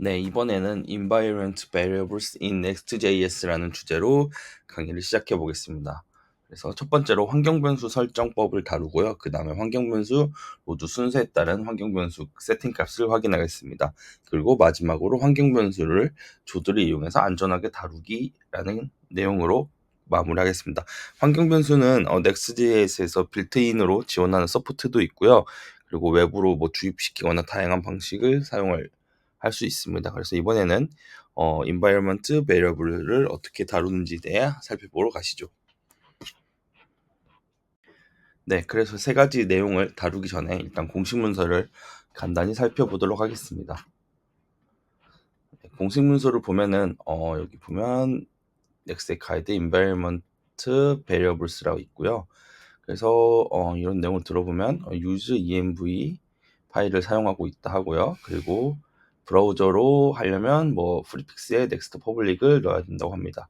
네, 이번에는 Environment Variables in Next.js라는 주제로 강의를 시작해 보겠습니다. 그래서 첫 번째로 환경변수 설정법을 다루고요. 그 다음에 환경변수 로드 순서에 따른 환경변수 세팅 값을 확인하겠습니다. 그리고 마지막으로 환경변수를 조드를 이용해서 안전하게 다루기라는 내용으로 마무리하겠습니다. 환경변수는 어, Next.js에서 빌트인으로 지원하는 서포트도 있고요. 그리고 외부로 뭐 주입시키거나 다양한 방식을 사용할 할 수 있습니다. 그래서 이번에는 어, environment variable를 어떻게 다루는지에 대해 살펴보러 가시죠. 네, 그래서 세 가지 내용을 다루기 전에 일단 공식 문서를 간단히 살펴보도록 하겠습니다. 네, 공식 문서를 보면은 어, 여기 보면 Next Guide Environment Variables라고 있고요. 그래서 어, 이런 내용을 들어보면 어, use env 파일을 사용하고 있다 하고요. 그리고 브라우저로 하려면 뭐 프리픽스에 넥스트 퍼블릭을 넣어야 된다고 합니다.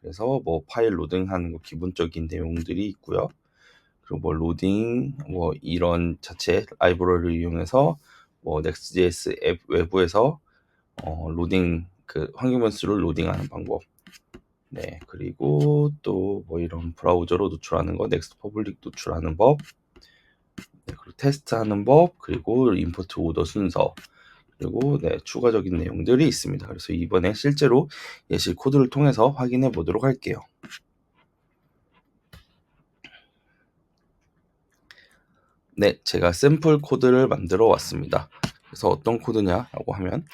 그래서 뭐 파일 로딩하는 거 기본적인 내용들이 있고요. 그리고 뭐 로딩 뭐 이런 자체 라이브러리를 이용해서 뭐 Next.js 앱 외부에서 어, 로딩 그 환경 변수를 로딩하는 방법. 네 그리고 또 뭐 이런 브라우저로 노출하는 거 넥스트 퍼블릭 노출하는 법. 네, 그리고 테스트하는 법 그리고 임포트 오더 순서 그리고 네, 추가적인 내용들이 있습니다. 그래서 이번에 실제로 예시 코드를 통해서 확인해 보도록 할게요. 네, 제가 샘플 코드를 만들어 왔습니다. 그래서 어떤 코드냐라고 하면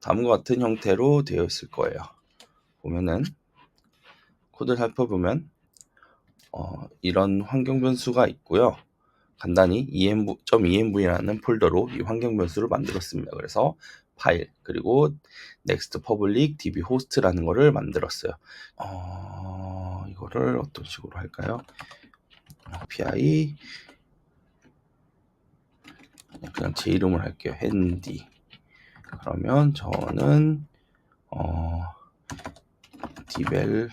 다음과 같은 형태로 되어 있을 거예요. 보면은 코드를 살펴보면 어, 이런 환경 변수가 있고요. 간단히 env.env라는 폴더로 이 환경 변수를 만들었습니다. 그래서 파일 그리고 next public db host라는 거를 만들었어요. 어, 이거를 어떤 식으로 할까요? API 그냥 제 이름을 할게요. handy 그러면 저는 어, 디벨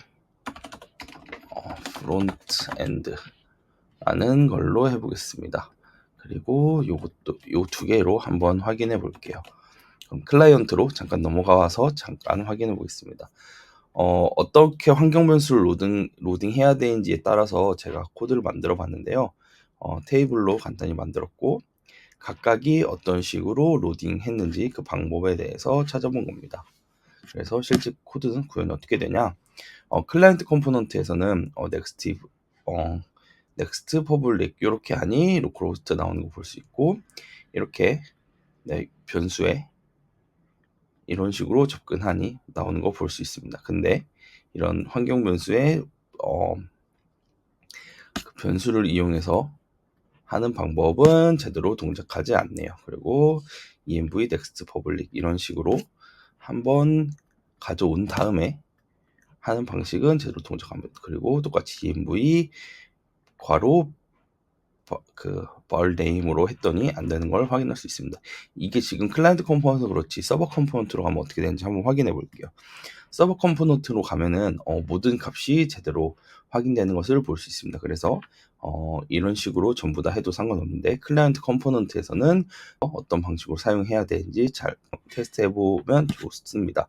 어, 프론트 엔드 라는 걸로 해보겠습니다. 그리고 요것도 요 두 개로 한번 확인해 볼게요. 그럼 클라이언트로 잠깐 넘어가서 잠깐 확인해 보겠습니다. 어, 어떻게 환경 변수를 로딩, 로딩해야 되는지에 따라서 제가 코드를 만들어 봤는데요. 어, 테이블로 간단히 만들었고, 각각이 어떤 식으로 로딩했는지 그 방법에 대해서 찾아본 겁니다. 그래서 실제 코드는 구현이 어떻게 되냐? 어, 클라이언트 컴포넌트에서는 어, 넥스트 어, 넥스트 퍼블릭 이렇게 하니 로컬호스트 나오는 거 볼 수 있고 이렇게 네, 변수에 이런 식으로 접근하니 나오는 거 볼 수 있습니다. 근데 이런 환경 변수에 어, 그 변수를 이용해서 하는 방법은 제대로 동작하지 않네요. 그리고 env next public 이런 식으로 한번 가져온 다음에 하는 방식은 제대로 동작합니다. 그리고 똑같이 env 괄호 그 벌네임으로 했더니 안 되는 걸 확인할 수 있습니다. 이게 지금 클라이언트 컴포넌트 그렇지 서버 컴포넌트로 가면 어떻게 되는지 한번 확인해 볼게요. 서버 컴포넌트로 가면은 어, 모든 값이 제대로 확인되는 것을 볼 수 있습니다. 그래서 어, 이런 식으로 전부 다 해도 상관없는데 클라이언트 컴포넌트에서는 어, 떤 방식으로 사용해야 되는지 잘 테스트해 보면 좋습니다.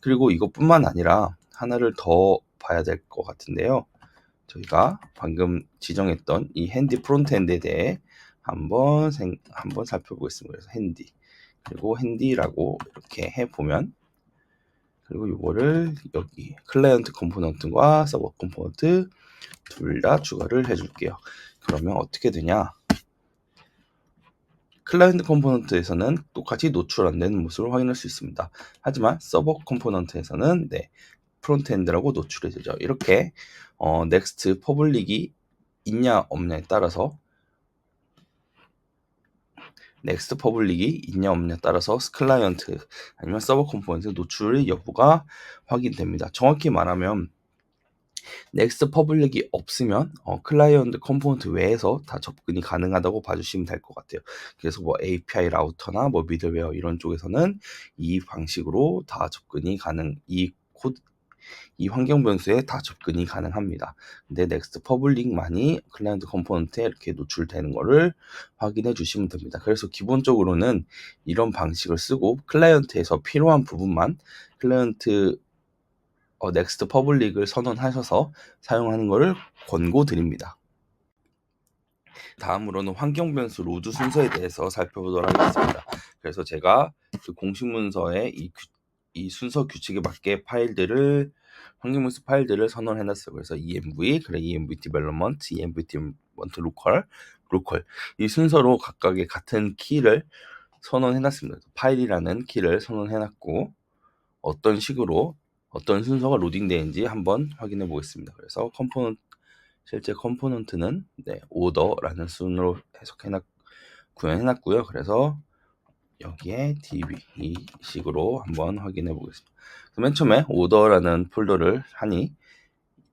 그리고 이것뿐만 아니라 하나를 더 봐야 될 것 같은데요. 저희가 방금 지정했던 이 핸디 프론트엔드에 대해 한번 생, 한번 살펴보겠습니다. 그래서 핸디 그리고 핸디라고 이렇게 해 보면 그리고 이거를 여기 클라이언트 컴포넌트와 서버 컴포넌트 둘 다 추가를 해줄게요. 그러면 어떻게 되냐? 클라이언트 컴포넌트에서는 똑같이 노출 안 되는 모습을 확인할 수 있습니다. 하지만 서버 컴포넌트에서는 네, 프론트엔드라고 노출이 되죠. 이렇게 어, 넥스트 퍼블릭이 있냐 없냐에 따라서 넥스트 퍼블릭이 있냐 없냐에 따라서 클라이언트 아니면 서버 컴포넌트 노출 여부가 확인됩니다. 정확히 말하면 넥스트 퍼블릭이 없으면 어, 클라이언트 컴포넌트 외에서 다 접근이 가능하다고 봐주시면 될 것 같아요. 그래서 뭐 API 라우터나 뭐 미들웨어 이런 쪽에서는 이 방식으로 다 접근이 가능, 이 코드 이 환경 변수에 다 접근이 가능합니다. 근데 넥스트 퍼블릭만이 클라이언트 컴포넌트에 이렇게 노출되는 거를 확인해 주시면 됩니다. 그래서 기본적으로는 이런 방식을 쓰고 클라이언트에서 필요한 부분만 클라이언트 어, 넥스트 퍼블릭을 선언하셔서 사용하는 것을 권고드립니다. 다음으로는 환경 변수 로드 순서에 대해서 살펴보도록 하겠습니다. 그래서 제가 그 공식 문서에 이, 규, 이 순서 규칙에 맞게 파일들을 환경 변수 파일들을 선언해 놨어요. 그래서 env, 그래 env development, env development local, local 이 순서로 각각의 같은 키를 선언해 놨습니다. 파일이라는 키를 선언해 놨고 어떤 식으로 어떤 순서가 로딩되는지 한번 확인해 보겠습니다. 그래서 컴포넌트 실제 컴포넌트는 네, 오더라는 순으로 해석해 놨 구현해 놨고요. 그래서 여기에 db 이 식으로 한번 확인해 보겠습니다. 맨 처음에 오더라는 폴더를 하니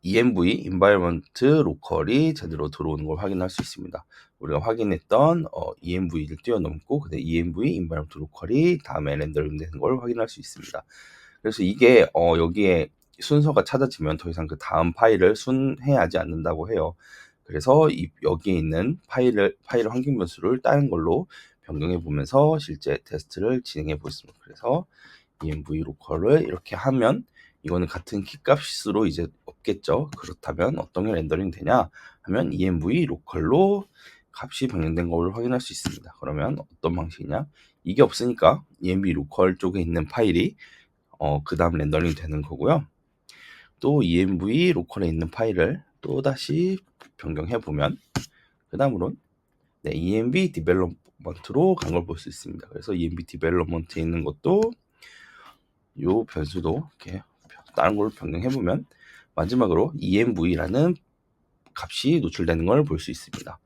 env environment local이 제대로 들어오는 걸 확인할 수 있습니다. 우리가 확인했던 어, env를 뛰어넘고 그다음 env environment local이 다음에 렌더링 되는 걸 확인할 수 있습니다. 그래서 이게 어, 여기에 순서가 찾아지면 더 이상 그 다음 파일을 순해야 하지 않는다고 해요. 그래서 이, 여기에 있는 파일을 파일 환경 변수를 다른 걸로 변경해 보면서 실제 테스트를 진행해 보겠습니다. 그래서 env local을 이렇게 하면 이거는 같은 키값으로 이제 없겠죠. 그렇다면 어떤 게 렌더링 되냐 하면 env local로 값이 변경된 걸 확인할 수 있습니다. 그러면 어떤 방식이냐? 이게 없으니까 env local 쪽에 있는 파일이 어, 그 다음 렌더링 되는 거고요. 또 env 로컬에 있는 파일을 또 다시 변경해 보면 그 다음으로 네, env development로 간 걸 볼 수 있습니다. 그래서 env development에 있는 것도 요 변수도 이렇게 다른 걸로 변경해 보면 마지막으로 env라는 값이 노출되는 걸 볼 수 있습니다.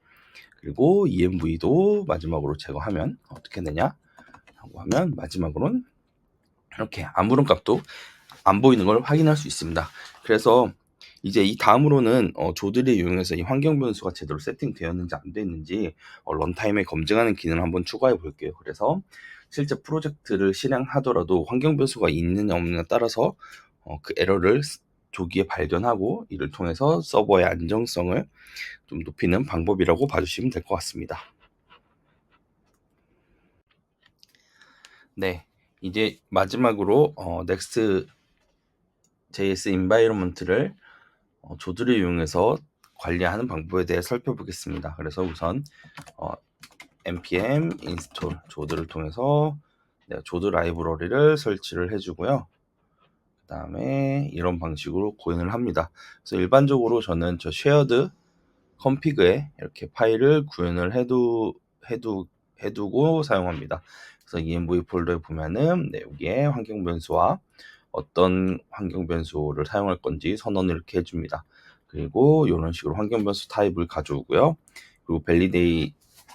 그리고 env도 마지막으로 제거하면 어떻게 되냐 하고 하면 마지막으로는 이렇게 아무런 값도 안 보이는 걸 확인할 수 있습니다. 그래서 이제 이 다음으로는 어, 조들을 이용해서 이 환경 변수가 제대로 세팅되었는지 안 됐는지 어, 런타임에 검증하는 기능을 한번 추가해 볼게요. 그래서 실제 프로젝트를 실행하더라도 환경 변수가 있느냐 없느냐에 따라서 어, 그 에러를 조기에 발견하고 이를 통해서 서버의 안정성을 좀 높이는 방법이라고 봐주시면 될 것 같습니다. 네, 이제 마지막으로 어, Next JS Environment를 어, 조드를 이용해서 관리하는 방법에 대해 살펴보겠습니다. 그래서 우선 어, npm install 조드를 통해서 네, 조드 라이브러리를 설치를 해주고요. 그 다음에 이런 방식으로 구현을 합니다. 그래서 일반적으로 저는 저 shared config에 이렇게 파일을 구현을 해두, 해두, 해두고 사용합니다. 그래서 env 폴더에 보면은 네, 여기에 환경 변수와 어떤 환경 변수를 사용할 건지 선언을 이렇게 해줍니다. 그리고 이런 식으로 환경 변수 타입을 가져오고요. 그리고 validate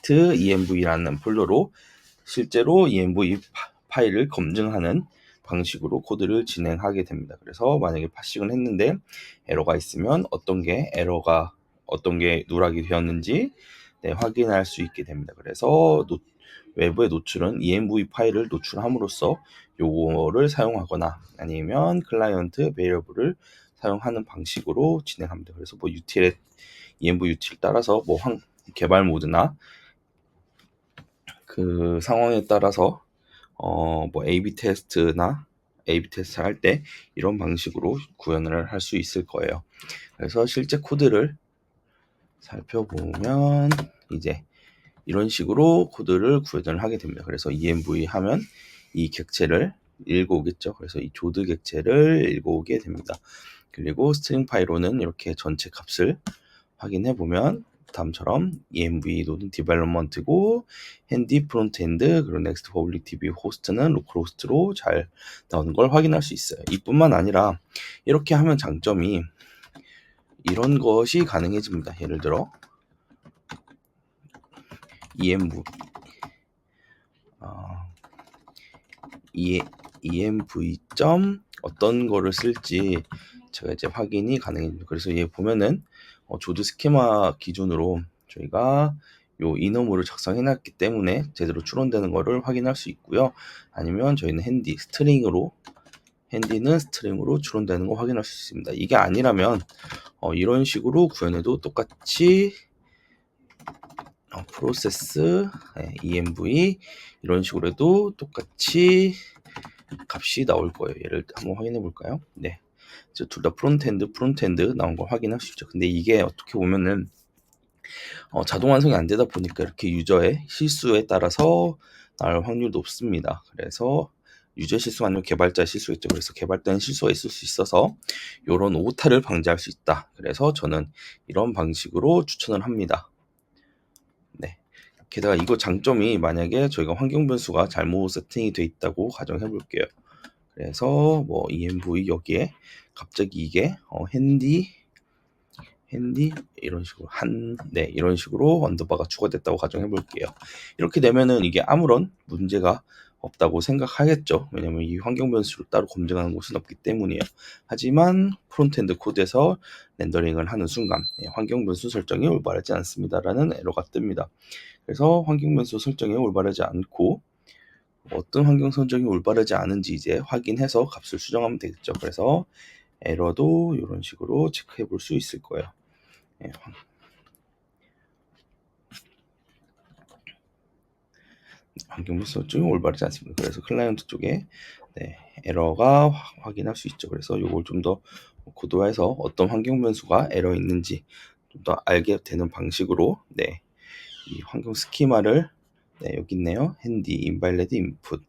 env라는 폴더로 실제로 env 파일을 검증하는 방식으로 코드를 진행하게 됩니다. 그래서 만약에 파싱을 했는데 에러가 있으면 어떤 게 에러가 어떤 게 누락이 되었는지 네, 확인할 수 있게 됩니다. 그래서 노, 외부의 노출은 env 파일을 노출함으로써 요거를 사용하거나 아니면 클라이언트 베이러블을 사용하는 방식으로 진행합니다. 그래서 뭐 util에 env util 따라서 뭐 황, 개발 모드나 그 상황에 따라서 어 뭐 A/B 테스트나 A/B 테스트 할 때 이런 방식으로 구현을 할 수 있을 거예요. 그래서 실제 코드를 살펴보면 이제 이런 식으로 코드를 구현을 하게 됩니다. 그래서 env 하면 이 객체를 읽어오겠죠. 그래서 이 조드 객체를 읽어오게 됩니다. 그리고 스트링 파일로는 이렇게 전체 값을 확인해 보면 다음처럼 env 노드 디벨롭먼트고 핸디 프론트엔드 그리고 넥스트 퍼블릭 DB 호스트는 로컬 호스트로 잘 나오는 걸 확인할 수 있어요. 이뿐만 아니라 이렇게 하면 장점이 이런 것이 가능해집니다. 예를 들어 env 어, env 점 어떤 거를 쓸지 제가 이제 확인이 가능해집니다. 그래서 얘 보면은 어, 조드 스키마 기준으로 저희가 요 이너모를 작성해 놨기 때문에 제대로 추론되는 거를 확인할 수 있고요. 아니면 저희는 핸디 스트링으로 핸디는 스트링으로 추론되는 거 확인할 수 있습니다. 이게 아니라면 어, 이런 식으로 구현해도 똑같이 어, 프로세스 네, env 이런 식으로 해도 똑같이 값이 나올 거예요. 얘를 한번 확인해 볼까요? 네. 둘다 프론트엔드, 프론트엔드 나온 거 확인할 수 있죠. 근데 이게 어떻게 보면은 어, 자동 완성이 안 되다 보니까 이렇게 유저의 실수에 따라서 나올 확률이 높습니다. 그래서 유저 실수가 아니면 개발자 실수겠죠. 그래서 개발자는 실수가 있을 수 있어서 이런 오타를 방지할 수 있다. 그래서 저는 이런 방식으로 추천을 합니다. 네. 게다가 이거 장점이 만약에 저희가 환경 변수가 잘못 세팅이 돼 있다고 가정해 볼게요. 그래서 뭐 env 여기에 갑자기 이게 어, 핸디 핸디 이런 식으로 한 네 이런 식으로 언더바가 추가됐다고 가정해 볼게요. 이렇게 되면은 이게 아무런 문제가 없다고 생각하겠죠. 왜냐면 이 환경 변수를 따로 검증하는 곳은 없기 때문이에요. 하지만 프론트엔드 코드에서 렌더링을 하는 순간 네, 환경 변수 설정이 올바르지 않습니다라는 에러가 뜹니다. 그래서 환경 변수 설정이 올바르지 않고 어떤 환경 설정이 올바르지 않은지 이제 확인해서 값을 수정하면 되겠죠. 그래서 에러도 이런 식으로 체크해 볼 수 있을 거예요. 네, 환경 설정이 올바르지 않습니다. 그래서 클라이언트 쪽에 네, 에러가 확인할 수 있죠. 그래서 이걸 좀 더 고도화해서 어떤 환경 변수가 에러 있는지 좀 더 알게 되는 방식으로 네, 이 환경 스키마를 네, 여기 있네요. 핸디 인발레드 인풋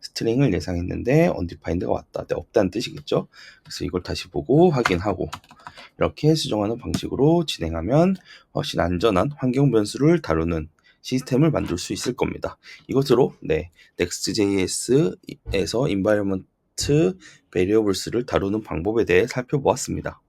스트링을 예상했는데 undefined가 왔다. 네, 없다는 뜻이겠죠. 그래서 이걸 다시 보고 확인하고 이렇게 수정하는 방식으로 진행하면 훨씬 안전한 환경 변수를 다루는 시스템을 만들 수 있을 겁니다. 이것으로 네, Next.js에서 environment variables를 다루는 방법에 대해 살펴보았습니다.